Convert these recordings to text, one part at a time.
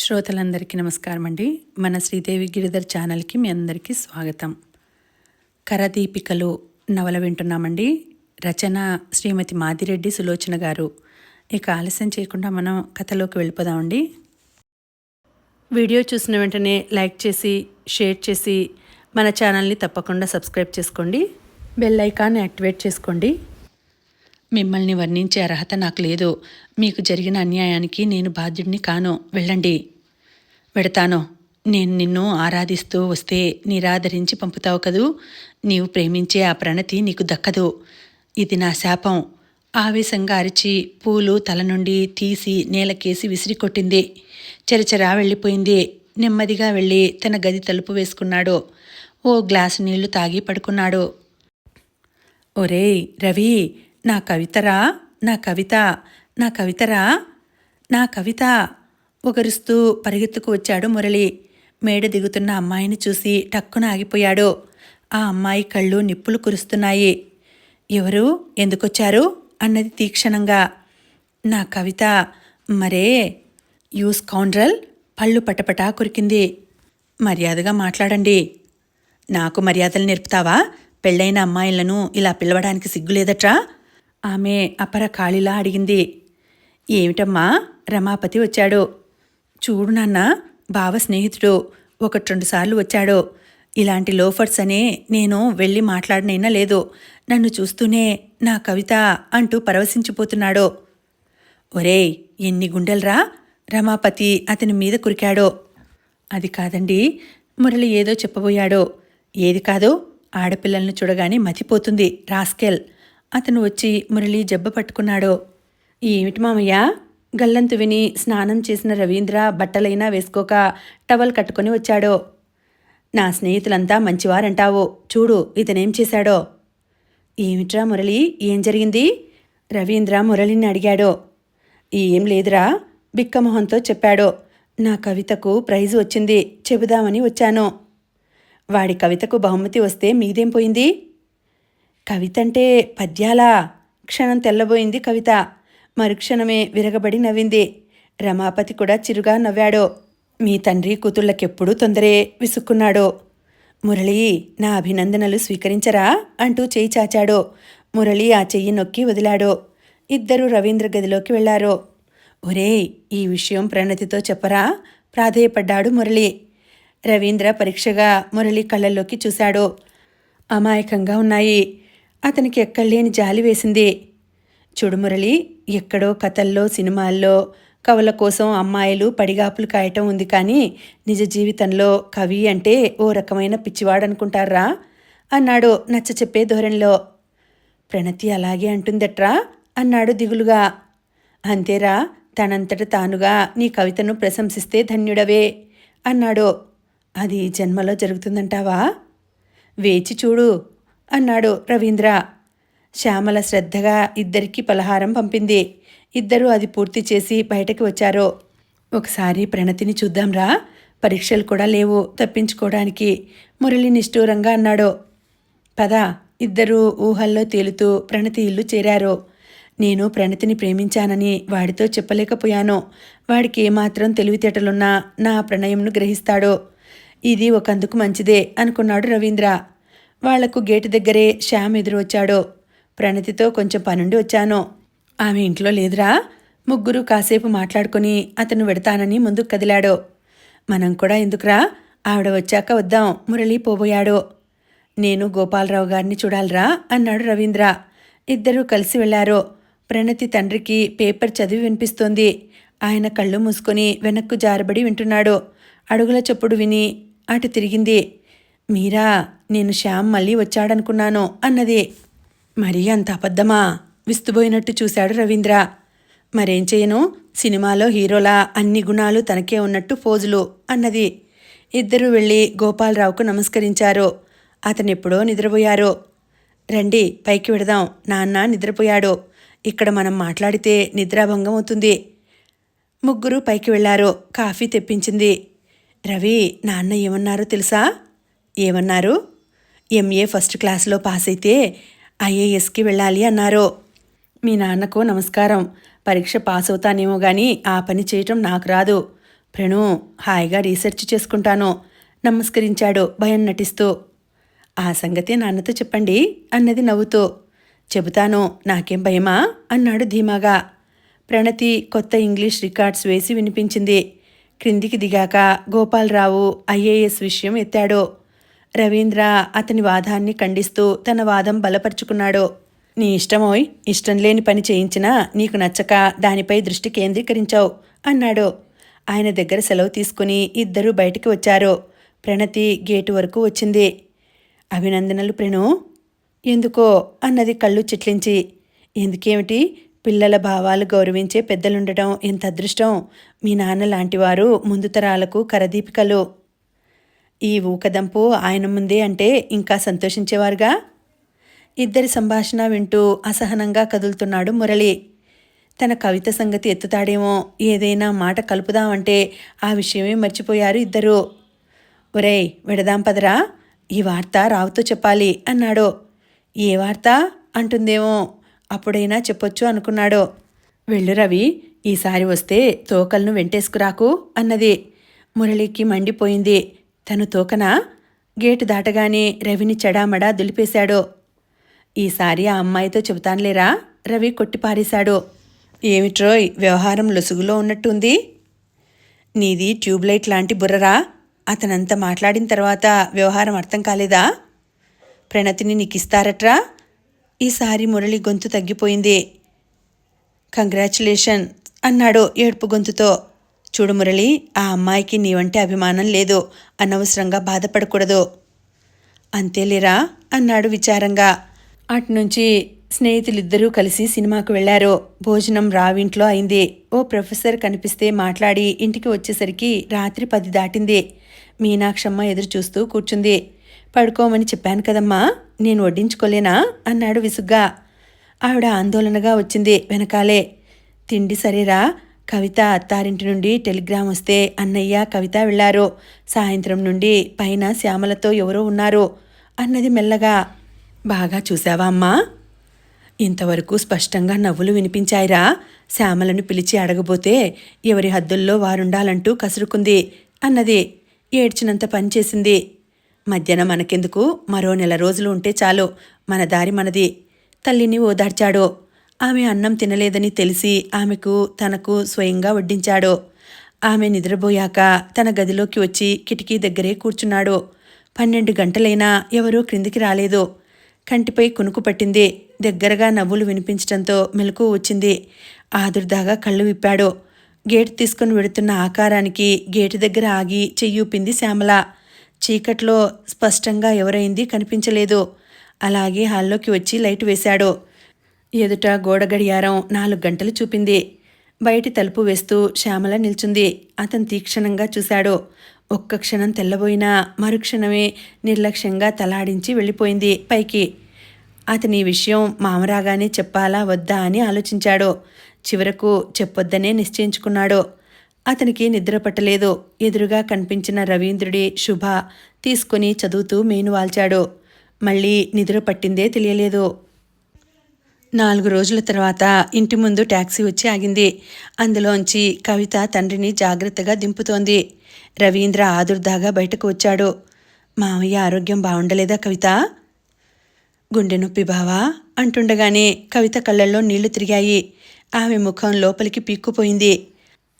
శ్రోతలందరికీ నమస్కారం అండి మన శ్రీదేవి గిరిధర్ ఛానల్కి మీ అందరికీ స్వాగతం. కరదీపికలు నవల వింటున్నామండి. రచన శ్రీమతి మాదిరెడ్డి సులోచన గారు. ఇక ఆలస్యం చేయకుండా మనం కథలోకి వెళ్ళిపోదామండి. వీడియో చూసిన వెంటనే లైక్ చేసి షేర్ చేసి మన ఛానల్ని తప్పకుండా సబ్స్క్రైబ్ చేసుకోండి. బెల్ ఐకాన్ యాక్టివేట్ చేసుకోండి. మిమ్మల్ని వర్ణించే అర్హత నాకు లేదు. మీకు జరిగిన అన్యాయానికి నేను బాధ్యుడిని కాను. వెళ్ళండి. వెడతాను. నేను నిన్ను ఆరాధిస్తూ వస్తే నిరాదరించి పంపుతావు కదూ? నీవు ప్రేమించే ఆ ప్రణతి నీకు దక్కదు. ఇది నా శాపం. ఆవేశంగా అరిచి పూలు తల నుండి తీసి నేలకేసి విసిరి కొట్టింది చెరచెరా వెళ్ళిపోయింది. నెమ్మదిగా వెళ్ళి తన గది తలుపు వేసుకున్నాడు. ఓ గ్లాసు నీళ్ళు తాగి పడుకున్నాడు. ఒరేయ్ రవి నా కవితరా నా కవిత నా కవితరా నా కవిత. ఒకరుస్తూ పరిగెత్తుకు వచ్చాడు మురళి. మేడ దిగుతున్న అమ్మాయిని చూసి టక్కున ఆగిపోయాడు. ఆ అమ్మాయి కళ్ళు నిప్పులు కురుస్తున్నాయి. ఎవరు? ఎందుకొచ్చారు? అన్నది తీక్షణంగా. నా కవిత. మరే? యూస్ కౌండ్రల్ పళ్ళు పటపటా కురికింది. మర్యాదగా మాట్లాడండి. నాకు మర్యాదలు నేర్పుతావా? పెళ్ళైన అమ్మాయిలను ఇలా పిలవడానికి సిగ్గులేదట్రా? ఆమె అపరకాళిలా అడిగింది. ఏమిటమ్మా? రమాపతి వచ్చాడు. చూడు నాన్న బావ స్నేహితుడు. ఒకటి రెండు సార్లు వచ్చాడు. ఇలాంటి లోఫర్స్ అనే నేను వెళ్ళి మాట్లాడనైనా లేదు. నన్ను చూస్తూనే నా కవిత అంటూ పరవశించిపోతున్నాడు. ఒరేయ్ ఎన్ని గుండెలరా? రమాపతి అతని మీద కురికాడో. అది కాదండి మురళి ఏదో చెప్పబోయాడో. ఏది కాదో ఆడపిల్లలను చూడగానే మతిపోతుంది రాస్కెల్. అతను వచ్చి మురళి జబ్బ పట్టుకున్నాడు. ఏమిటి మామయ్య? గల్లంతు విని స్నానం చేసిన రవీంద్ర బట్టలైనా వేసుకోక టవల్ కట్టుకొని వచ్చాడు. నా స్నేహితులంతా మంచివారంటావు. చూడు ఇతనేం చేశాడో. ఏమిట్రా మురళి? ఏం జరిగింది? రవీంద్ర మురళిని అడిగాడు. ఏం లేదురా బిక్కమొహంతో చెప్పాడు. నా కవితకు ప్రైజ్ వచ్చింది చెబుదామని వచ్చాను. వాడి కవితకు బహుమతి వస్తే మీదేం పోయింది? కవితంటే పద్యాలా క్షణం తెల్లబోయింది కవిత. మరుక్షణమే విరగబడి నవ్వింది. రమాపతి కూడా చిరుగా నవ్వాడు. మీ తండ్రి కూతుళ్ళకెప్పుడూ తొందరే విసుక్కున్నాడో. మురళి నా అభినందనలు స్వీకరించరా? అంటూ చేయి చాచాడు. మురళి ఆ చెయ్యి నొక్కి వదిలాడు. ఇద్దరూ రవీంద్ర గదిలోకి వెళ్ళారో. ఒరేయ్ ఈ విషయం ప్రణతితో చెప్పరా? ప్రాధేయపడ్డాడు మురళి. రవీంద్ర పరీక్షగా మురళి కళ్ళల్లోకి చూశాడు. అమాయకంగా ఉన్నాయి. అతనికి ఎక్కడలేని జాలి వేసింది. చుడుమురళి ఎక్కడో కథల్లో సినిమాల్లో కవుల కోసం అమ్మాయిలు పడిగాపులు కాయటం ఉంది కానీ నిజ జీవితంలో కవి అంటే ఓ రకమైన పిచ్చివాడనుకుంటారా? అన్నాడు నచ్చ చెప్పే ధోరణిలో. ప్రణతి అలాగే అంటుందట్రా? అన్నాడు దిగులుగా. అంతేరా తనంతట తానుగా నీ కవితను ప్రశంసిస్తే ధన్యుడవే అన్నాడు. అది జన్మలో జరుగుతుందంటావా? వేచి చూడు. అన్నాడు రవీంద్ర. శ్యామల శ్రద్ధగా ఇద్దరికి పలహారం పంపింది. ఇద్దరూ అది పూర్తి చేసి బయటకు వచ్చారు. ఒకసారి ప్రణతిని చూద్దాంరా పరీక్షలు కూడా లేవు తప్పించుకోవడానికి. మురళి నిష్ఠూరంగా అన్నాడు. పద. ఇద్దరూ ఊహల్లో తేలుతూ ప్రణతి ఇల్లు చేరారు. నేను ప్రణతిని ప్రేమించానని వాడితో చెప్పలేకపోయాను. వాడికి ఏమాత్రం తెలివితేటలున్నా నా ప్రణయంను గ్రహిస్తాడు. ఇది ఒకందుకు మంచిదే అనుకున్నాడు రవీంద్ర. వాళ్ళకు గేటు దగ్గరే శ్యామ్ ఎదురు వచ్చాడు ప్రణతితో కొంచెం పనుండి వచ్చాను. ఆమె ఇంట్లో లేదురా. ముగ్గురు కాసేపు మాట్లాడుకుని అతను వెడతానని ముందుకు కదిలాడు. మనం కూడా ఎందుకురా? ఆవిడ వచ్చాక వద్దాం. మురళి పోబోయాడు. నేను గోపాలరావు గారిని చూడాలరా అన్నాడు రవీంద్ర. ఇద్దరూ కలిసి వెళ్ళారు. ప్రణతి తండ్రికి పేపర్ చదివి వినిపిస్తోంది. ఆయన కళ్ళు మూసుకొని వెనక్కు జారబడి వింటున్నాడు. అడుగుల చప్పుడు విని అటు తిరిగింది. మీరా నేను శ్యామ్ మళ్ళీ వచ్చాడనుకున్నాను అన్నది. మరీ అంత అబద్ధమా? విస్తుపోయినట్టు చూశాడు రవీంద్ర. మరేం చేయను? సినిమాలో హీరోలా అన్ని గుణాలు తనకే ఉన్నట్టు ఫోజులు అన్నది. ఇద్దరూ వెళ్ళి గోపాలరావుకు నమస్కరించారు. అతనెప్పుడో నిద్రపోయారు. రండి పైకి వెడదాం. నాన్న నిద్రపోయాడు. ఇక్కడ మనం మాట్లాడితే నిద్రాభంగం అవుతుంది. ముగ్గురు పైకి వెళ్ళారు. కాఫీ తెప్పించింది. రవి నాన్న ఏమన్నారో తెలుసా? ఏమన్నారు? ఎంఏ ఫస్ట్ క్లాస్లో పాస్ అయితే ఐఏఎస్కి వెళ్ళాలి అన్నారు. మీ నాన్నకు నమస్కారం. పరీక్ష పాస్ అవుతానేమో కానీ ఆ పని చేయటం నాకు రాదు. ప్రణు హాయిగా రీసెర్చ్ చేసుకుంటాను. నమస్కరించాడు భయం నటిస్తూ. ఆ సంగతి నాన్నతో చెప్పండి అన్నది నవ్వుతూ. చెబుతాను నాకేం భయమా? అన్నాడు ధీమాగా. ప్రణతి కొత్త ఇంగ్లీష్ రికార్డ్స్ వేసి వినిపించింది. క్రిందికి దిగాక గోపాలరావు ఐఏఎస్ విషయం ఎత్తాడు. రవీంద్ర అతని వాదాన్ని ఖండిస్తూ తన వాదం బలపరుచుకున్నాడు. నీ ఇష్టమోయ్ ఇష్టం లేని పని చేయించినా నీకు నచ్చక దానిపై దృష్టి కేంద్రీకరించావు అన్నాడు. ఆయన దగ్గర సెలవు తీసుకుని ఇద్దరూ బయటికి వచ్చారు. ప్రణతి గేటు వరకు వచ్చింది. అభినందనలు ప్రణు! ఎందుకో? అన్నది కళ్ళు చిట్లించి. ఎందుకేమిటి? పిల్లల భావాలు గౌరవించే పెద్దలుండటం ఎంత అదృష్టం? మీ నాన్న లాంటివారు ముందు తరాలకు కరదీపికలు. ఈ ఊకదంపు ఆయన ముందే అంటే ఇంకా సంతోషించేవారుగా? ఇద్దరి సంభాషణ వింటూ అసహనంగా కదులుతున్నాడు మురళి. తన కవిత సంగతి ఎత్తుతాడేమో ఏదైనా మాట కలుపుదామంటే ఆ విషయమే మర్చిపోయారు ఇద్దరు. ఒరేయ్ విడదాం పదరా? ఈ వార్త రావుతో చెప్పాలి అన్నాడు. ఏ వార్త? అంటుందేమో. అప్పుడైనా చెప్పొచ్చు అనుకున్నాడు. వెళ్ళు రవి ఈసారి వస్తే తోకలను వెంటేసుకురాకు అన్నది. మురళికి మండిపోయింది. తను తోకనా? గేటు దాటగానే రవిని చెడామడా దులిపేశాడు. ఈసారి ఆ అమ్మాయితో చెబుతానులేరా? రవి కొట్టిపారేశాడు. ఏమిట్రోయ్ వ్యవహారం లొసుగులో ఉన్నట్టుంది. నీది ట్యూబ్లైట్ లాంటి బుర్రరా? అతనంత మాట్లాడిన తర్వాత వ్యవహారం అర్థం కాలేదా? ప్రణతిని నీకిస్తారట్రా? ఈసారి మురళి గొంతు తగ్గిపోయింది. కంగ్రాచులేషన్ అన్నాడు ఏడుపు గొంతుతో. చూడు మురళి ఆ అమ్మాయికి నీవంటే అభిమానం లేదు. అనవసరంగా బాధపడకూడదు. అంతేలేరా? అన్నాడు విచారంగా. అటునుంచి స్నేహితులిద్దరూ కలిసి సినిమాకు వెళ్ళారు. భోజనం రావింట్లో అయింది. ఓ ప్రొఫెసర్ కనిపిస్తే మాట్లాడి ఇంటికి వచ్చేసరికి రాత్రి పది దాటింది. మీనాక్షమ్మ ఎదురు చూస్తూ కూర్చుంది. పడుకోమని చెప్పాను కదమ్మా నేను వడ్డించుకోలేనా? అన్నాడు విసుగ్గా. ఆవిడ ఆందోళనగా వచ్చింది వెనకాలే. తిండి సరేరా? కవిత అత్తారింటి నుండి టెలిగ్రామ్ వస్తే అన్నయ్య కవిత వెళ్ళారు. సాయంత్రం నుండి పైన శ్యామలతో ఎవరో ఉన్నారు. అన్నది మెల్లగా బాగా చూసావా అమ్మా? ఇంతవరకు స్పష్టంగా నవ్వులు వినిపించాయిరా. శ్యామలను పిలిచి అడగబోతే ఎవరి హద్దుల్లో వారుండాలంటూ కసురుకుంది. అన్నది ఏడ్చినంత పనిచేసింది మధ్యన మనకెందుకు? మరో నెల రోజులు ఉంటే చాలు. మన దారి మనది. తల్లిని ఓదార్చాడు. ఆమె అన్నం తినలేదని తెలిసి ఆమెకు తనకు స్వయంగా వడ్డించాడు. ఆమె నిద్రపోయాక తన గదిలోకి వచ్చి కిటికీ దగ్గరే కూర్చున్నాడు. పన్నెండు గంటలైనా ఎవరూ క్రిందికి రాలేదు. కంటిపై కునుకు పట్టింది. దగ్గరగా నవ్వులు వినిపించడంతో మెలకు వచ్చింది. ఆదుర్దాగా కళ్ళు విప్పాడు. గేటు తీసుకుని వెడుతున్న ఆకారానికి గేటు దగ్గర ఆగి చెయ్యూపింది శ్యామల. చీకట్లో స్పష్టంగా ఎవరైంది కనిపించలేదు. అలాగే హాల్లోకి వచ్చి లైట్ వేశాడు. ఎదుట గోడ గడియారం నాలుగు గంటలు చూపింది. బయటి తలుపు వేస్తూ శ్యామల నిల్చుంది. అతను తీక్షణంగా చూశాడు. ఒక్క క్షణం తెల్లబోయినా మరుక్షణమే నిర్లక్ష్యంగా తలాడించి వెళ్ళిపోయింది పైకి. అతని ఈ విషయం మామరాగానే చెప్పాలా వద్దా అని ఆలోచించాడు. చివరకు చెప్పొద్దనే నిశ్చయించుకున్నాడు. అతనికి నిద్ర పట్టలేదు. ఎదురుగా కనిపించిన రవీంద్రుడి శుభ తీసుకుని చదువుతూ మేను వాల్చాడు మళ్ళీ నిద్ర పట్టిందే తెలియలేదు. నాలుగు రోజుల తర్వాత ఇంటి ముందు ట్యాక్సీ వచ్చి ఆగింది. అందులోంచి కవిత తండ్రిని జాగ్రత్తగా దింపుతోంది. రవీంద్ర ఆదుర్దాగా బయటకు వచ్చాడు. మామయ్య ఆరోగ్యం బాగుండలేదా కవిత? గుండె నొప్పి బావా? అంటుండగానే కవిత కళ్ళల్లో నీళ్ళు తిరిగాయి. ఆమె ముఖం లోపలికి పీక్కుపోయింది.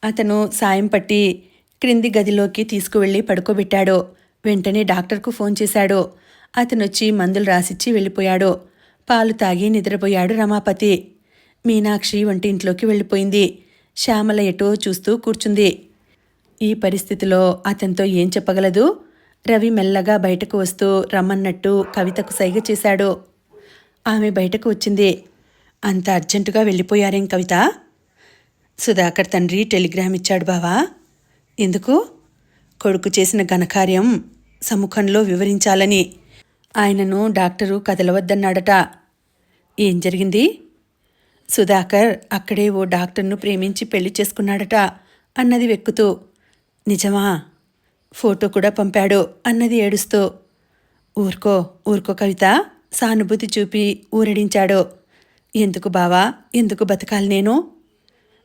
అతను సాయం పట్టి క్రింది గదిలోకి తీసుకువెళ్ళి పడుకోబెట్టాడు. వెంటనే డాక్టర్కు ఫోన్ చేశాడు. అతనొచ్చి మందులు రాసిచ్చి వెళ్ళిపోయాడు. పాలు తాగి నిద్రపోయాడు రమాపతి. మీనాక్షి వంటింట్లోకి వెళ్ళిపోయింది. శ్యామల ఎటో చూస్తూ కూర్చుంది. ఈ పరిస్థితిలో అతనితో ఏం చెప్పగలదు? రవి మెల్లగా బయటకు వస్తూ రమ్మన్నట్టు కవితకు సైగ చేశాడు. ఆమె బయటకు వచ్చింది. అంత అర్జెంటుగా వెళ్ళిపోయారేం కవిత? సుధాకర్ తండ్రి టెలిగ్రామ్ ఇచ్చాడు బావా. ఎందుకు? కొడుకు చేసిన ఘనకార్యం సముఖంలో వివరించాలని. ఆయనను డాక్టరు కదలవద్దన్నాడట. ఏం జరిగింది? సుధాకర్ అక్కడే ఓ డాక్టర్ను ప్రేమించి పెళ్ళి చేసుకున్నాడట అన్నది వెక్కుతూ. నిజమా? ఫోటో కూడా పంపాడు అన్నది ఏడుస్తూ. ఊరుకో ఊరుకో కవిత. సానుభూతి చూపి ఊరడించాడు. ఎందుకు బావా? ఎందుకు బతకాలి నేను?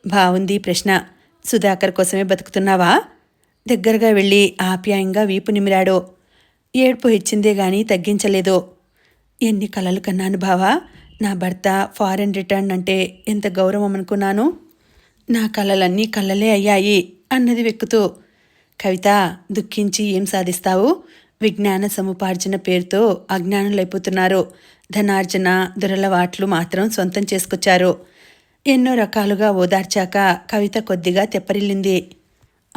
బావుంది ప్రశ్న. సుధాకర్ కోసమే బతుకుతున్నావా? దగ్గరగా వెళ్ళి ఆప్యాయంగా వీపు నిమిరాడు. ఏడ్పు హెచ్చిందే గాని తగ్గించలేదు. ఎన్ని కలలు కన్నాను బావా. నా భర్త ఫారెన్ రిటర్న్ అంటే ఎంత గౌరవం అనుకున్నాను. నా కలలన్నీ కళ్ళలే అయ్యాయి అన్నది వెక్కుతూ. కవిత దుఃఖించి ఏం సాధిస్తావు? విజ్ఞాన సముపార్జన పేరుతో అజ్ఞానులైపోతున్నారు ధనార్జన దురలవాట్లు మాత్రం సొంతం చేసుకొచ్చారు. ఎన్నో రకాలుగా ఓదార్చాక కవిత కొద్దిగా తెప్పరిల్లింది.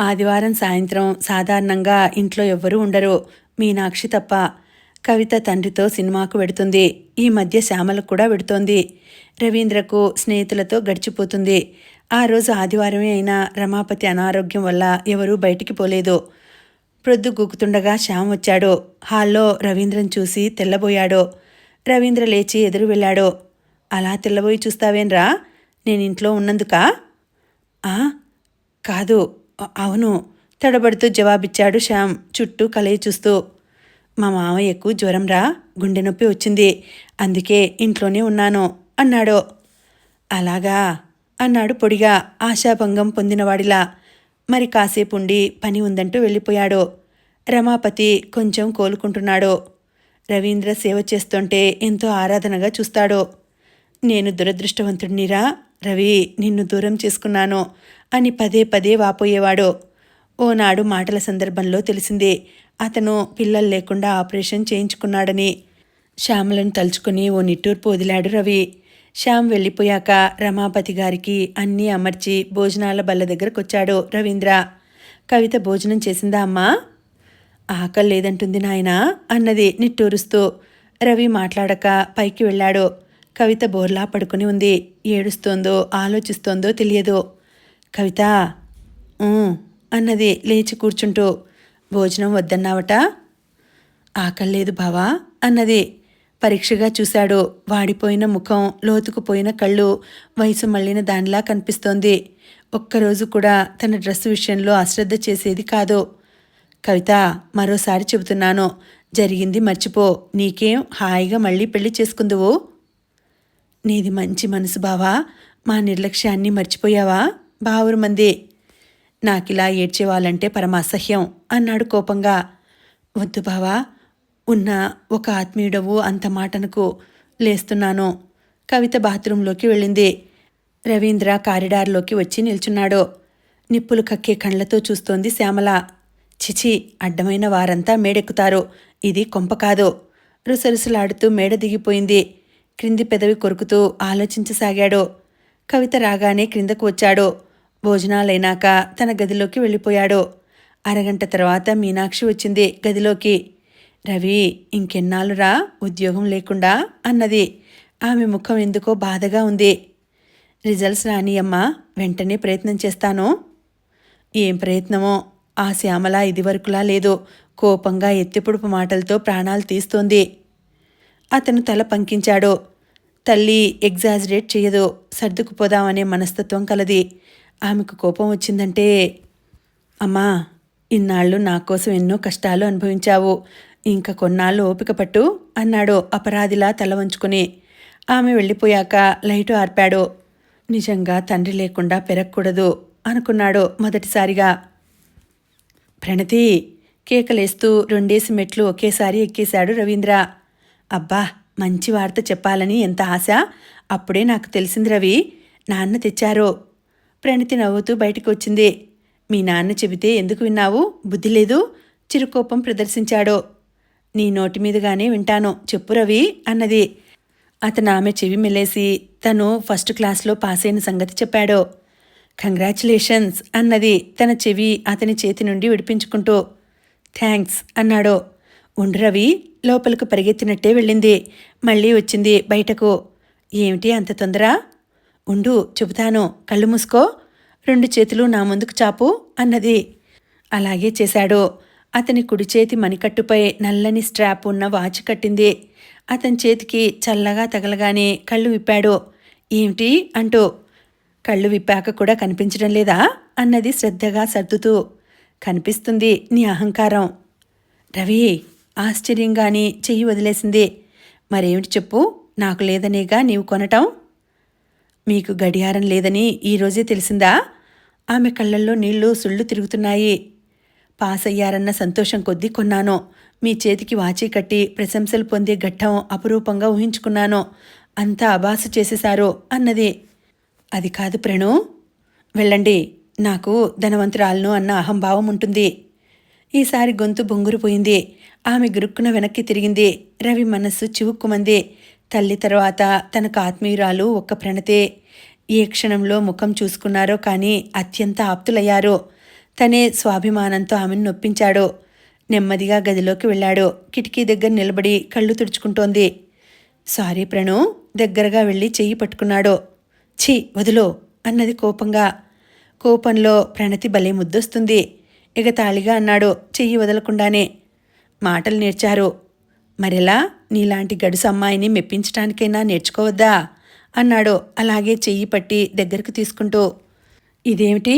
ఆదివారం సాయంత్రం సాధారణంగా ఇంట్లో ఎవ్వరూ ఉండరు. మీనాక్షి తప్ప కవిత తండ్రితో సినిమాకు వెడుతుంది. ఈ మధ్య శ్యామలకు కూడా వెడుతోంది. రవీంద్రకు స్నేహితులతో గడిచిపోతుంది. ఆ రోజు ఆదివారమే అయినా రమాపతి అనారోగ్యం వల్ల ఎవరూ బయటికి పోలేదు. ప్రొద్దు గూకుతుండగా శ్యామ్ వచ్చాడు. హాల్లో రవీంద్రన్ చూసి తెల్లబోయాడు. రవీంద్ర లేచి ఎదురు వెళ్ళాడు. అలా తెల్లబోయి చూస్తావేంరా? నేను ఇంట్లో ఉన్నందుకా? ఆ కాదు. అవును. తడబడుతూ జవాబిచ్చాడు శ్యామ్ చుట్టూ కలయి చూస్తూ. మా మామయ్యకు జ్వరం రా గుండె నొప్పి వచ్చింది అందుకే ఇంట్లోనే ఉన్నాను అన్నాడు. అలాగా అన్నాడు పొడిగా ఆశాభంగం పొందినవాడిలా మరి కాసేపు ఉండి పని ఉందంటూ వెళ్ళిపోయాడు. రమాపతి కొంచెం కోలుకుంటున్నాడు. రవీంద్ర సేవ చేస్తుంటే ఎంతో ఆరాధనగా చూస్తాడు. నేను దురదృష్టవంతుడినిరా రవి నిన్ను దూరం చేసుకున్నాను అని పదే పదే వాపోయేవాడు. ఓనాడు మాటల సందర్భంలో తెలిసింది. అతను పిల్లలు లేకుండా ఆపరేషన్ చేయించుకున్నాడని. శ్యామలను తలుచుకుని ఓ నిట్టూర్పు వదిలాడు రవి. శ్యామ్ వెళ్ళిపోయాక రమాపతి గారికి అన్నీ అమర్చి భోజనాల బల్ల దగ్గరకొచ్చాడు రవీంద్ర. కవిత భోజనం చేసిందా అమ్మా? ఆకలి లేదంటుంది నాయనా అన్నది నిట్టూరుస్తూ. రవి మాట్లాడక పైకి వెళ్ళాడు. కవిత బోర్లా పడుకుని ఉంది. ఏడుస్తోందో ఆలోచిస్తోందో తెలియదు. కవిత? అన్నది లేచి కూర్చుంటూ భోజనం వద్దన్నావట? ఆకలి లేదు బావా అన్నది పరీక్షగా చూశాడు. వాడిపోయిన ముఖం లోతుకుపోయిన కళ్ళు వయసు మళ్ళిన దానిలా కనిపిస్తోంది. ఒక్కరోజు కూడా తన డ్రెస్ విషయంలో అశ్రద్ధ చేసేది కాదు. కవిత మరోసారి చెబుతున్నాను. జరిగింది మర్చిపో. నీకేం హాయిగా మళ్ళీ పెళ్ళి చేసుకుందువు? నీది మంచి మనసు బావా. మా నిర్లక్ష్యాన్ని మర్చిపోయావా? బావురు మంది. నాకిలా ఏడ్చేవాళ్ళంటే పరమ అసహ్యం అన్నాడు కోపంగా. వద్దు బావా ఉన్న ఒక ఆత్మీయుడవు అంత మాటనకు లేస్తున్నాను. కవిత బాత్రూంలోకి వెళ్ళింది. రవీంద్ర కారిడార్లోకి వచ్చి నిల్చున్నాడు. నిప్పులు కక్కే కళ్ళతో చూస్తోంది శ్యామల. చిచి అడ్డమైన వారంతా మేడెక్కుతారు. ఇది కొంప కాదు. రుసరుసలాడుతూ మేడ దిగిపోయింది. క్రింది పెదవి కొరుకుతూ ఆలోచించసాగాడు. కవిత రాగానే క్రిందకు వచ్చాడు. భోజనాలైనాక తన గదిలోకి వెళ్ళిపోయాడు. అరగంట తర్వాత మీనాక్షి వచ్చింది గదిలోకి. రవి ఇంకెన్నాళ్ళురా? ఉద్యోగం లేకుండా? అన్నది. ఆమె ముఖం ఎందుకో బాధగా ఉంది. రిజల్ట్స్ రానియమ్మా వెంటనే ప్రయత్నం చేస్తాను. ఏం ప్రయత్నమో? ఆ శ్యామల ఇదివరకులా లేదు. కోపంగా ఎత్తిపొడుపు మాటలతో ప్రాణాలు తీస్తోంది. అతను తల పంకించాడు. తల్లి ఎగ్జాజరేట్ చేయదు సర్దుకుపోదామనే మనస్తత్వం కలది. ఆమెకు కోపం వచ్చిందంటే అమ్మా ఇన్నాళ్ళు నా కోసం ఎన్నో కష్టాలు అనుభవించావు. ఇంకా కొన్నాళ్ళు ఓపిక పట్టు అన్నాడు అపరాధిలా తల వంచుకుని. ఆమె వెళ్ళిపోయాక లైటు ఆర్పాడు. నిజంగా తండ్రి లేకుండా పెరగకూడదు అనుకున్నాడు మొదటిసారిగా. ప్రణతి కేకలేస్తూ రెండేసి మెట్లు ఒకేసారి ఎక్కేశాడు రవీంద్ర. అబ్బా మంచి వార్త చెప్పాలని ఎంత ఆశ? అప్పుడే నాకు తెలిసింది రవి నాన్న తెచ్చారో. ప్రణితి నవ్వుతూ బయటకు వచ్చింది. మీ నాన్న చెబితే ఎందుకు విన్నావు? బుద్ధి లేదు. చిరుకోపం ప్రదర్శించాడు. నీ నోటి మీదుగానే వింటాను. చెప్పు రవి అన్నది. అతను ఆమె చెవి మెలేసి తను ఫస్ట్ క్లాస్లో పాస్ అయిన సంగతి చెప్పాడు. కంగ్రాచులేషన్స్ అన్నది తన చెవి అతని చేతి నుండి విడిపించుకుంటూ. థ్యాంక్స్ అన్నాడు. ఉండు రవి లోపలకు పరిగెత్తినట్టే వెళ్ళింది. మళ్ళీ వచ్చింది బయటకు. ఏమిటి అంత తొందర? ఉండు చెబుతాను. కళ్ళు మూసుకో. రెండు చేతులు నా ముందుకు చాపు అన్నది. అలాగే చేశాడు. అతని కుడి చేతి మణికట్టుపై నల్లని స్ట్రాప్ ఉన్న వాచ్ కట్టింది. అతని చేతికి చల్లగా తగలగానే కళ్ళు విప్పాడు. ఏమిటి అంటూ కళ్ళు విప్పాక కూడా కనిపించడం లేదా? అన్నది శ్రద్ధగా సర్దుతూ. కనిపిస్తుంది నీ అహంకారం. రవి ఆశ్చర్యంగాని చెయ్యి వదిలేసింది. మరేమిటి చెప్పు? నాకు లేదనేగా నీవు కొనటం మీకు గడియారం లేదని ఈరోజే తెలిసిందా? ఆమె కళ్ళల్లో నీళ్ళు సుళ్ళు తిరుగుతున్నాయి. పాస్ అయ్యారన్న సంతోషం కొద్దీ కొన్నాను. మీ చేతికి వాచి కట్టి ప్రశంసలు పొందే ఘట్టం అపురూపంగా ఊహించుకున్నాను. అంతా అబాసు చేసేశారు అన్నది. అది కాదు ప్రణు. వెళ్ళండి. నాకు ధనవంతురాలను అన్న అహంభావం ఉంటుంది. ఈసారి గొంతు బొంగురుపోయింది. ఆమె గురుక్కున వెనక్కి తిరిగింది. రవి మనస్సు చివుక్కుమంది. తల్లి తర్వాత తనకు ఆత్మీయురాలు ఒక్క ప్రణతే ఏ క్షణంలో ముఖం చూసుకున్నారో కానీ అత్యంత ఆప్తులయ్యారు. తనే స్వాభిమానంతో ఆమెను నొప్పించాడు. నెమ్మదిగా గదిలోకి వెళ్ళాడు. కిటికీ దగ్గర నిలబడి కళ్ళు తుడుచుకుంటోంది. సారీ ప్రణు దగ్గరగా వెళ్ళి చెయ్యి పట్టుకున్నాడు. ఛీ వదులు అన్నది కోపంగా. కోపంలో ప్రణతి భలే ముద్దొస్తుంది. ఎగతాళిగా అన్నాడు. చెయ్యి వదలకుండానే. మాటలు నేర్చారు. మరెలా? నీలాంటి గడుసు అమ్మాయిని మెప్పించడానికైనా నేర్చుకోవద్దా? అన్నాడు అలాగే చెయ్యి పట్టి దగ్గరకు తీసుకుంటూ. ఇదేమిటి?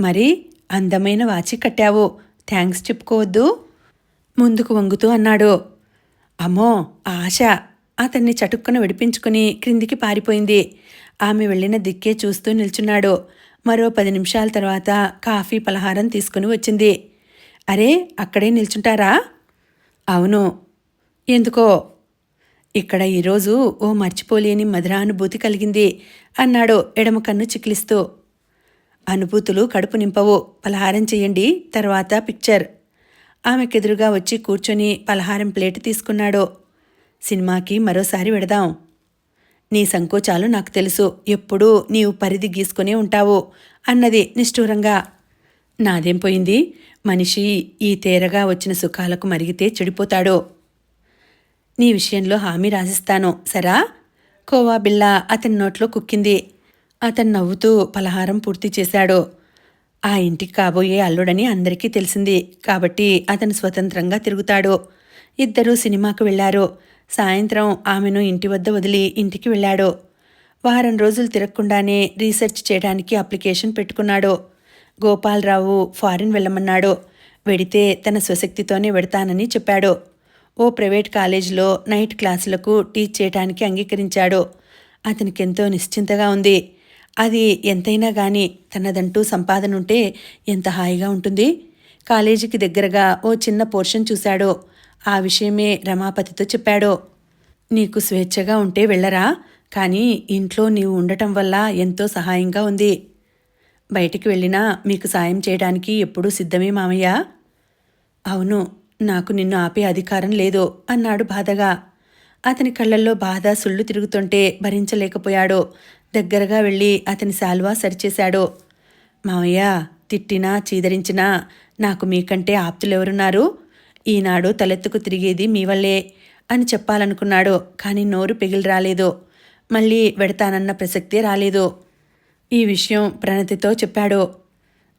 మరి అందమైన వాచి కట్టావు. థ్యాంక్స్ చెప్పుకోవద్దు. ముందుకు వంగుతూ అన్నాడు. అమ్మో ఆశ. అతన్ని చటుక్కున విడిపించుకుని క్రిందికి పారిపోయింది. ఆమె వెళ్ళిన దిక్కే చూస్తూ నిల్చున్నాడు. మరో పది నిమిషాల తర్వాత కాఫీ పలహారం తీసుకుని వచ్చింది. అరే అక్కడే నిల్చుంటారా? అవును ఎందుకో? ఇక్కడ ఈరోజు ఓ మర్చిపోలేని మధురానుభూతి కలిగింది అన్నాడు ఎడమ కన్ను చిక్లిస్తూ అనుభూతులు కడుపు నింపవు పలహారం చెయ్యండి తర్వాత పిక్చర్. ఆమెకెదురుగా వచ్చి కూర్చొని పలహారం ప్లేట్ తీసుకున్నాడు. సినిమాకి మరోసారి వెడదాం. నీ సంకోచాలు నాకు తెలుసు ఎప్పుడూ నీవు పరిధి గీసుకునే ఉంటావు అన్నది నిష్ఠూరంగా. నాదేం పోయింది? మనిషి ఈ తేరగా వచ్చిన సుఖాలకు మరిగితే చెడిపోతాడు. నీ విషయంలో హామీ రాసిస్తాను సరా? కోవా బిళ్ళ అతని నోట్లో కుక్కింది. అతను నవ్వుతూ పలహారం పూర్తి చేశాడు. ఆ ఇంటికి కాబోయే అల్లుడని అందరికీ తెలిసింది. కాబట్టి అతను స్వతంత్రంగా తిరుగుతాడు. ఇద్దరూ సినిమాకు వెళ్ళారు సాయంత్రం ఆమెను ఇంటి వద్ద వదిలి ఇంటికి వెళ్ళాడు. వారం రోజులు తిరగకుండానే రీసెర్చ్ చేయడానికి అప్లికేషన్ పెట్టుకున్నాడు. గోపాలరావు ఫారిన్ వెళ్ళమన్నాడు. వెడితే తన స్వశక్తితోనే వెడతానని చెప్పాడు. ఓ ప్రైవేట్ కాలేజీలో నైట్ క్లాసులకు టీచ్ చేయడానికి అంగీకరించాడు. అతనికెంతో నిశ్చింతగా ఉంది. అది ఎంతైనా కానీ తనదంటూ సంపాదన ఉంటే ఎంత హాయిగా ఉంటుంది? కాలేజీకి దగ్గరగా ఓ చిన్న పోర్షన్ చూశాడు. ఆ విషయమే రమాపతితో చెప్పాడు. నీకు స్వేచ్ఛగా ఉంటే వెళ్ళరా? కానీ ఇంట్లో నీవు ఉండటం వల్ల ఎంతో సహాయంగా ఉంది. బయటికి వెళ్ళినా మీకు సాయం చేయడానికి ఎప్పుడూ సిద్ధమే మామయ్య. అవును నాకు నిన్ను ఆపే అధికారం లేదు అన్నాడు బాధగా. అతని కళ్ళల్లో బాధ సుళ్ళు తిరుగుతుంటే భరించలేకపోయాడు దగ్గరగా వెళ్ళి అతని శాల్వా సరిచేశాడు. మావయ్య తిట్టినా చీదరించినా నాకు మీకంటే ఆప్తులెవరున్నారు? ఈనాడు తలెత్తుకు తిరిగేది మీ వల్లే అని చెప్పాలనుకున్నాడు కానీ నోరు పెగిలి రాలేదు. మళ్ళీ వెడతానన్న ప్రసక్తే రాలేదు. ఈ విషయం ప్రణతితో చెప్పాడు.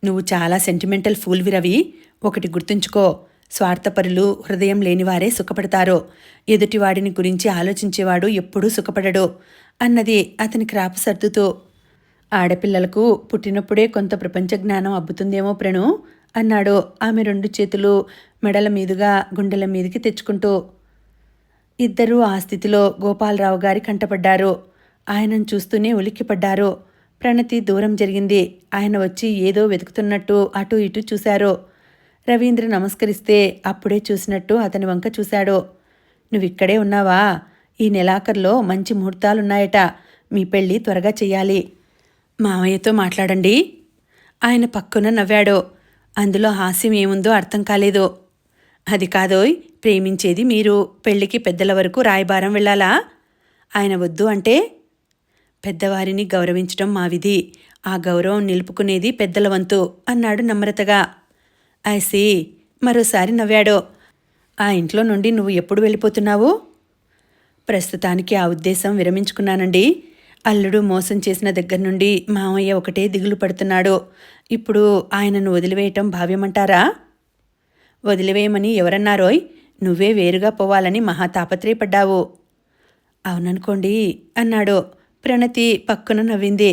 నువ్వు చాలా సెంటిమెంటల్ ఫూల్వి రవి ఒకటి గుర్తుంచుకో. స్వార్థపరులు హృదయం లేనివారే సుఖపడతారు. ఎదుటివాడిని గురించి ఆలోచించేవాడు ఎప్పుడూ సుఖపడడు అన్నది అతని క్రాపు సర్దుతూ. ఆడపిల్లలకు పుట్టినప్పుడే కొంత ప్రపంచ జ్ఞానం అబ్బుతుందేమో ప్రణు అన్నాడు ఆమె రెండు చేతులు మెడల మీదుగా గుండెల మీదికి తెచ్చుకుంటూ. ఇద్దరూ ఆ స్థితిలో గోపాలరావు గారి కంటపడ్డారు. ఆయనను చూస్తూనే ఉలిక్కిపడ్డారు. ప్రణతి దూరం జరిగింది. ఆయన వచ్చి ఏదో వెతుకుతున్నట్టు అటు ఇటు చూశారు. రవీంద్ర నమస్కరిస్తే అప్పుడే చూసినట్టు అతని వంక చూశాడు. నువ్విక్కడే ఉన్నావా? ఈ నెలాఖరులో మంచి ముహూర్తాలున్నాయట. మీ పెళ్ళి త్వరగా చెయ్యాలి. మామయ్యతో మాట్లాడండి. ఆయన పక్కున నవ్వాడు. అందులో హాస్యం ఏముందో అర్థం కాలేదు. అది కాదోయ్ ప్రేమించేది మీరు. పెళ్ళికి పెద్దల వరకు రాయబారం వెళ్ళాలా? ఆయన వద్దు అంటే? పెద్దవారిని గౌరవించడం మా విధి. ఆ గౌరవం నిలుపుకునేది పెద్దల వంతు అన్నాడు నమ్రతగా. ఐసి మరోసారి నవ్వాడు. ఆ ఇంట్లో నుండి నువ్వు ఎప్పుడు వెళ్ళిపోతున్నావు? ప్రస్తుతానికి ఆ ఉద్దేశం విరమించుకున్నానండి. అల్లుడు మోసం చేసిన దగ్గర నుండి మామయ్య ఒకటే దిగులు పడుతున్నాడు. ఇప్పుడు ఆయనను వదిలివేయటం భావ్యమంటారా? వదిలివేయమని ఎవరన్నారోయ్ నువ్వే వేరుగా పోవాలని మహా తాపత్రయపడ్డావు అవుననుకోండి అన్నాడు. ప్రణతి పక్కున నవ్వింది.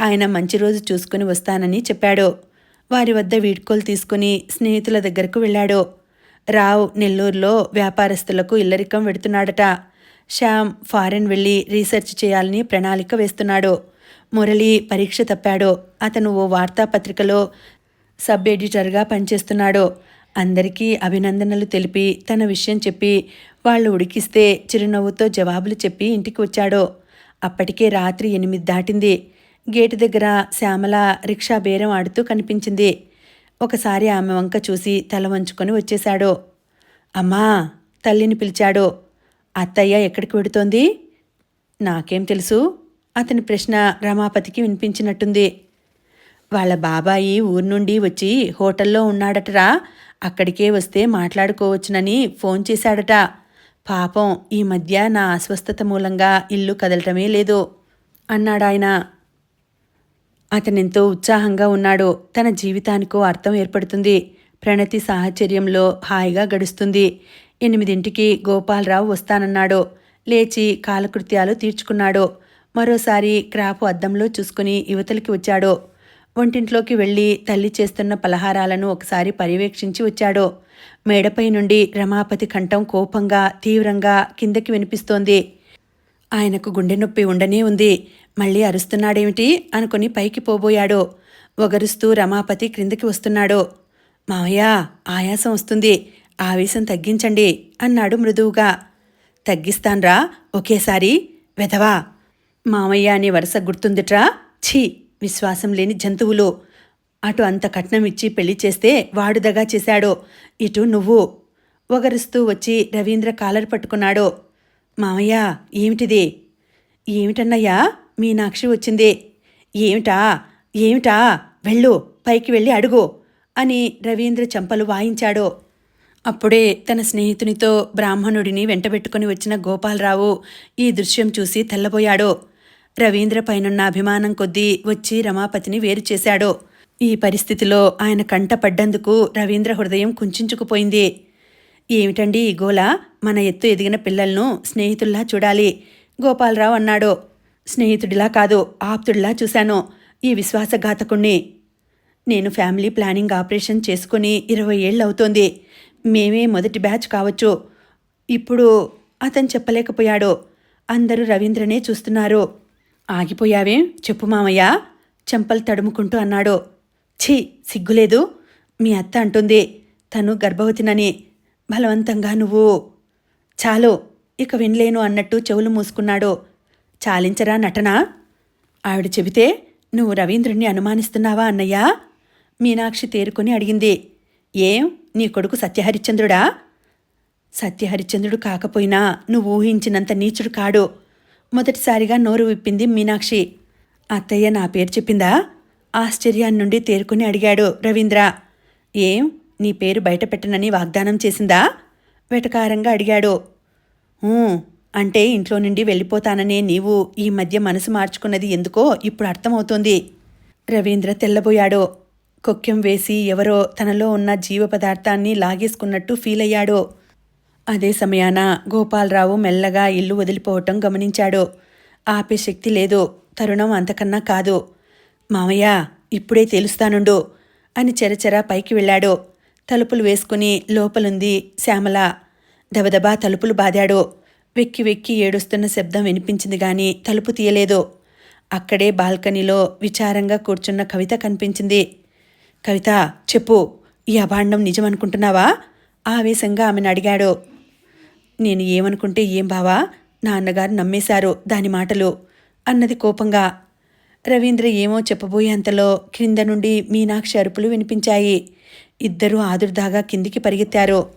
ఆయన మంచి రోజు చూసుకుని వస్తానని చెప్పాడు. వారి వద్ద వీడ్కోలు తీసుకుని స్నేహితుల దగ్గరకు వెళ్ళాడు. రావ్ నెల్లూరులో వ్యాపారస్తులకు ఇల్లరికం వెడుతున్నాడట. శ్యామ్ ఫారెన్ వెళ్ళి రీసెర్చ్ చేయాలని ప్రణాళిక వేస్తున్నాడు. మురళి పరీక్ష తప్పాడు. అతను ఓ వార్తాపత్రికలో సబ్ ఎడిటర్గా పనిచేస్తున్నాడు. అందరికీ అభినందనలు తెలిపి తన విషయం చెప్పి వాళ్ళు ఉడికిస్తే చిరునవ్వుతో జవాబులు చెప్పి ఇంటికి వచ్చాడు. అప్పటికే రాత్రి ఎనిమిది దాటింది. గేటు దగ్గర శ్యామల రిక్షా బేరం ఆడుతూ కనిపించింది. ఒకసారి ఆమె వంక చూసి తల వంచుకొని వచ్చేశాడు. అమ్మా! తల్లిని పిలిచాడు. అత్తయ్య ఎక్కడికి వెడుతోంది? నాకేం తెలుసు. అతని ప్రశ్న రమాపతికి వినిపించినట్టుంది. వాళ్ళ బాబాయి ఊరు నుండి వచ్చి హోటల్లో ఉన్నాడటరా? అక్కడికే వస్తే మాట్లాడుకోవచ్చునని ఫోన్ చేశాడట. పాపం ఈ మధ్య నా అస్వస్థత మూలంగా ఇల్లు కదలటమే లేదు అన్నాడాయన. అతనెంతో ఉత్సాహంగా ఉన్నాడు తన జీవితానికో అర్థం ఏర్పడుతుంది. ప్రణతి సాహచర్యంలో హాయిగా గడుస్తుంది. ఎనిమిదింటికి గోపాలరావు వస్తానన్నాడు లేచి కాలకృత్యాలు తీర్చుకున్నాడు మరోసారి క్రాపు అద్దంలో చూసుకుని యువతలకి వచ్చాడు వంటింట్లోకి వెళ్ళి తల్లి చేస్తున్న పలహారాలను ఒకసారి పర్యవేక్షించి వచ్చాడు మేడపై నుండి రమాపతి కంఠం కోపంగా తీవ్రంగా కిందకి వినిపిస్తోంది. ఆయనకు గుండె నొప్పి ఉండనే ఉంది. మళ్ళీ అరుస్తున్నాడేమిటి అనుకుని పైకి పోబోయాడు. ఒగరుస్తూ రమాపతి క్రిందకి వస్తున్నాడు. మావయ్య ఆయాసం వస్తుంది. ఆవేశం తగ్గించండి అన్నాడు మృదువుగా. తగ్గిస్తాన్రా ఒకేసారి వెధవా. మామయ్య అనే వరుస గుర్తుందిట్రా? ఛీ విశ్వాసం లేని జంతువులు. అటు అంత కట్నం ఇచ్చి పెళ్ళి చేస్తే వాడుదగా చేశాడు. ఇటు నువ్వు. ఒగరుస్తూ వచ్చి రవీంద్ర కాలర్ పట్టుకున్నాడు. మామయ్య ఏమిటిది? ఏమిటన్నయ్యా? మీనాక్షి వచ్చింది. ఏమిటా? ఏమిటా? వెళ్ళు పైకి వెళ్ళి అడుగు అని రవీంద్ర చెంపలు వాయించాడు. అప్పుడే తన స్నేహితునితో బ్రాహ్మణుడిని వెంటబెట్టుకుని వచ్చిన గోపాలరావు ఈ దృశ్యం చూసి తెల్లబోయాడు. రవీంద్ర పైనున్న అభిమానం కొద్దీ వచ్చి రమాపతిని వేరు చేశాడు. ఈ పరిస్థితిలో ఆయన కంట పడ్డందుకు రవీంద్ర హృదయం కుంచుకుపోయింది. ఏమిటండి ఈ గోల మన ఎత్తు ఎదిగిన పిల్లలను స్నేహితుల్లా చూడాలి గోపాలరావు అన్నాడు. స్నేహితుడిలా కాదు ఆప్తుడిలా చూశాను. ఈ విశ్వాసఘాతకుణ్ణి. నేను ఫ్యామిలీ ప్లానింగ్ ఆపరేషన్ చేసుకుని ఇరవై ఏళ్ళు అవుతోంది మేమే మొదటి బ్యాచ్ కావచ్చు. ఇప్పుడు అతను చెప్పలేకపోయాడు. అందరూ రవీంద్రనే చూస్తున్నారు. ఆగిపోయావేం? చెప్పు మామయ్య. చెంపలు తడుముకుంటూ అన్నాడు. ఛీ సిగ్గులేదు. మీ అత్త అంటుంది. తను గర్భవతినని. బలవంతంగా నువ్వు. చాలు ఇక వినలేను అన్నట్టు చెవులు మూసుకున్నాడు. చాలించరా నటనా? ఆవిడ చెబితే నువ్వు రవీంద్రుణ్ణి అనుమానిస్తున్నావా అన్నయ్యా? మీనాక్షి తేరుకొని అడిగింది ఏం? నీ కొడుకు సత్యహరిశ్చంద్రుడా? సత్యహరిశ్చంద్రుడు కాకపోయినా నువ్వు ఊహించినంత నీచుడు కాడు మొదటిసారిగా నోరు విప్పింది మీనాక్షి. అత్తయ్య నా పేరు చెప్పిందా? ఆశ్చర్యాన్ని నుండి తేరుకుని అడిగాడు రవీంద్ర. ఏం? నీ పేరు బయట పెట్టనని వాగ్దానం చేసిందా? వెటకారంగా అడిగాడు. అంటే ఇంట్లో నుండి వెళ్ళిపోతాననే నీవు ఈ మధ్య మనసు మార్చుకున్నది ఎందుకో ఇప్పుడు అర్థమవుతోంది. రవీంద్ర తెల్లబోయాడు. కొక్కెం వేసి ఎవరో తనలో ఉన్న జీవ పదార్థాన్ని లాగేసుకున్నట్టు ఫీల్ అయ్యాడు. అదే సమయాన గోపాలరావు మెల్లగా ఇల్లు వదిలిపోవటం గమనించాడు. ఆపే శక్తి లేదు. తరుణం అంతకన్నా కాదు. మామయ్య ఇప్పుడే తెలుస్తానుండు అని చెరచెర పైకి వెళ్ళాడు. తలుపులు వేసుకుని లోపలుంది శ్యామల. దబదబా తలుపులు బాదాడు. వెక్కి వెక్కి ఏడుస్తున్న శబ్దం వినిపించింది గాని తలుపు తీయలేదు. అక్కడే బాల్కనీలో విచారంగా కూర్చున్న కవిత కనిపించింది. కవిత చెప్పు ఈ అభాండం నిజమనుకుంటున్నావా? ఆవేశంగా ఆమెను అడిగాడు. నేను ఏమనుకుంటే ఏం బావా? నాన్నగారు నమ్మేశారు దాని మాటలు అన్నది కోపంగా. రవీంద్ర ఏమో చెప్పబోయేంతలో క్రింద నుండి మీనాక్షి అరుపులు వినిపించాయి. ఇద్దరూ ఆదుర్దాగా కిందికి పరిగెత్తారు.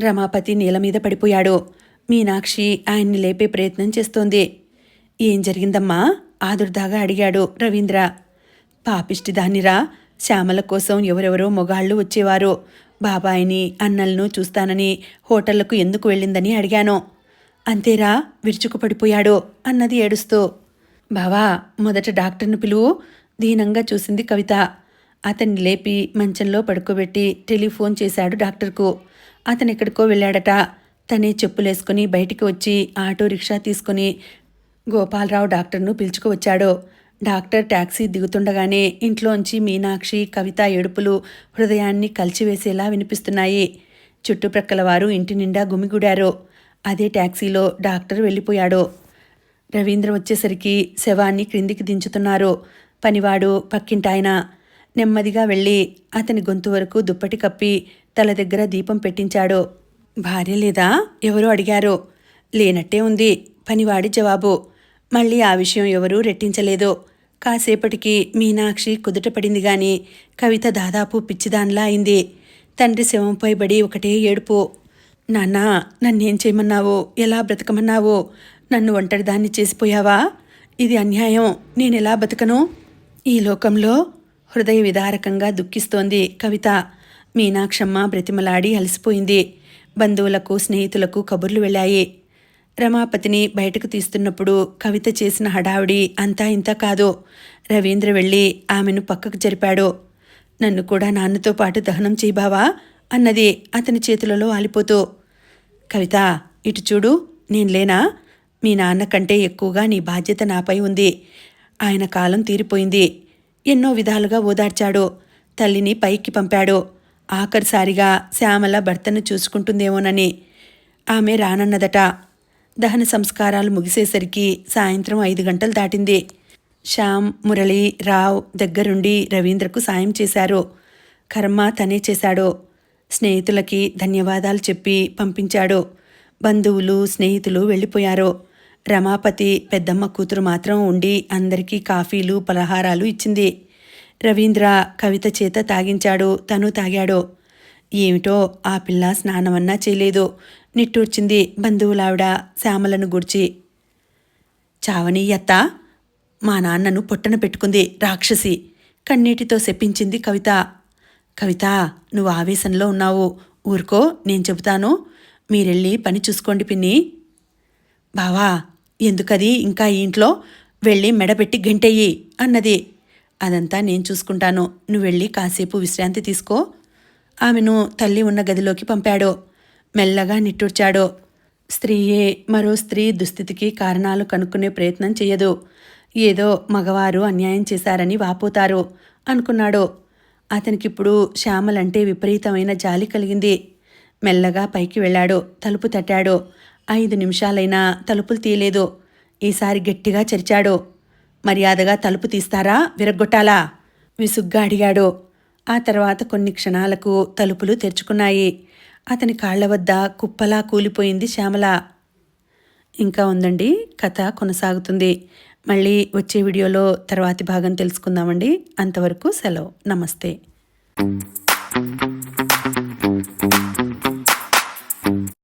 రమాపతి నేల మీద పడిపోయాడు. మీనాక్షి ఆయన్ని లేపే ప్రయత్నం చేస్తోంది. ఏం జరిగిందమ్మా? ఆదుర్దాగా అడిగాడు రవీంద్ర. పాపిష్టి దానిరా శ్యామల కోసం ఎవరెవరో మొగాళ్ళు వచ్చేవారు. బాబాయిని అన్నలను చూస్తానని హోటళ్ళకు ఎందుకు వెళ్ళిందని అడిగాను. అంతేరా విరుచుకుపడిపోయాడు అన్నది ఏడుస్తూ. బావా మొదట డాక్టర్ను పిలువు. దీనంగా చూసింది కవిత. అతన్ని లేపి మంచంలో పడుకోబెట్టి టెలిఫోన్ చేశాడు డాక్టర్కు. అతను ఎక్కడికో వెళ్ళాడట. తనే చెప్పులేసుకుని బయటికి వచ్చి ఆటో రిక్షా తీసుకుని గోపాలరావు డాక్టర్ను పిలుచుకువచ్చాడు. డాక్టర్ టాక్సీ దిగుతుండగానే ఇంట్లోంచి మీనాక్షి కవిత ఏడుపులు హృదయాన్ని కలిచివేసేలా వినిపిస్తున్నాయి. చుట్టుప్రక్కల వారు ఇంటి నిండా గుమిగూడారు. అదే టాక్సీలో డాక్టర్ వెళ్ళిపోయాడు. రవీంద్ర వచ్చేసరికి శవాన్ని క్రిందికి దించుతున్నారు. పనివాడు పక్కింటాయన నెమ్మదిగా వెళ్ళి అతని గొంతు వరకు దుప్పటి కప్పి తల దగ్గర దీపం పెట్టించాడు. భార్య లేదా? ఎవరో అడిగారు. లేనట్టే ఉంది. పనివాడి జవాబు. మళ్ళీ ఆ విషయం ఎవరూ రెట్టించలేదు. కాసేపటికి మీనాక్షి కుదుటపడింది గాని కవిత దాదాపు పిచ్చిదాన్లా అయింది. తండ్రి శవంపై బడి ఒకటే ఏడుపు. నాన్నా నన్నేం చేయమన్నావో? ఎలా బ్రతకమన్నావో? నన్ను ఒంటరిదాన్ని చేసిపోయావా? ఇది అన్యాయం. నేనెలా బతకను? ఈ లోకంలో హృదయ విదారకంగా దుఃఖిస్తోంది కవిత. మీనాక్షమ్మ బ్రతిమలాడి అలసిపోయింది. బంధువులకు స్నేహితులకు కబుర్లు వెళ్ళాయి. రమాపతిని బయటకు తీస్తున్నప్పుడు కవిత చేసిన హడావిడి అంతా ఇంత కాదు. రవీంద్ర వెళ్ళి ఆమెను పక్కకు జరిపాడు. నన్ను కూడా నాన్నతో పాటు దహనం చేయబావా అన్నది అతని చేతులలో ఆలిపోతూ. కవిత ఇటు చూడు నేను లేనా? మీ నాన్న కంటే ఎక్కువగా నీ బాధ్యత నాపై ఉంది. ఆయన కాలం తీరిపోయింది. ఎన్నో విధాలుగా ఓదార్చాడు. తల్లిని పైకి పంపాడు. ఆఖరిసారిగా శ్యామల భర్తను చూసుకుంటుందేమోనని ఆమె రానన్నదట. దహన సంస్కారాలు ముగిసేసరికి సాయంత్రం ఐదు గంటలు దాటింది. శ్యామ్ మురళి రావ్ దగ్గరుండి రవీంద్రకు సాయం చేశారు. కర్మ తనే చేశాడు. స్నేహితులకి ధన్యవాదాలు చెప్పి పంపించాడు. బంధువులు స్నేహితులు వెళ్ళిపోయారు. రమాపతి పెద్దమ్మ కూతురు మాత్రం ఉండి అందరికీ కాఫీలు పలహారాలు ఇచ్చింది. రవీంద్ర కవిత చేత తాగించాడు తను తాగాడు. ఏమిటో ఆ పిల్ల స్నానమన్నా చేయలేదు. నిట్టూర్చింది బంధువులావిడ శ్యామలను గుర్చి. చావనీయత్త మా నాన్నను పొట్టన పెట్టుకుంది రాక్షసి. కన్నీటితో శపించింది కవిత. కవిత నువ్వు ఆవేశంలో ఉన్నావు. ఊరుకో నేను చెబుతాను. మీరెళ్ళి పని చూసుకోండి పిన్ని. బావా ఎందుకది? ఇంకా ఈ ఇంట్లో వెళ్ళి మెడపెట్టి గంటెయ్యి అన్నది. అదంతా నేను చూసుకుంటాను. నువ్వు వెళ్ళి కాసేపు విశ్రాంతి తీసుకో. ఆమెను తల్లి ఉన్న గదిలోకి పంపాడో. మెల్లగా నిట్టూర్చాడో. స్త్రీయే మరో స్త్రీ దుస్థితికి కారణాలు కనుక్కునే ప్రయత్నం చేయదు. ఏదో మగవారు అన్యాయం చేశారని వాపోతారు అనుకున్నాడు. అతనికిప్పుడు శ్యామలంటే విపరీతమైన జాలి కలిగింది. మెల్లగా పైకి వెళ్ళాడు. తలుపు తట్టాడు. ఐదు నిమిషాలైనా తలుపులు తీయలేదు. ఈసారి గట్టిగా చరిచాడు. మర్యాదగా తలుపు తీస్తారా? విరగ్గొట్టాలా? విసుగ్గా అడిగాడు. ఆ తర్వాత కొన్ని క్షణాలకు తలుపులు తెరుచుకున్నాయి. అతని కాళ్ళ వద్ద కుప్పలా కూలిపోయింది శ్యామల. ఇంకా ఉందండి కథ కొనసాగుతుంది. మళ్ళీ వచ్చే వీడియోలో తర్వాతి భాగం తెలుసుకుందామండి. అంతవరకు సెలవు. నమస్తే.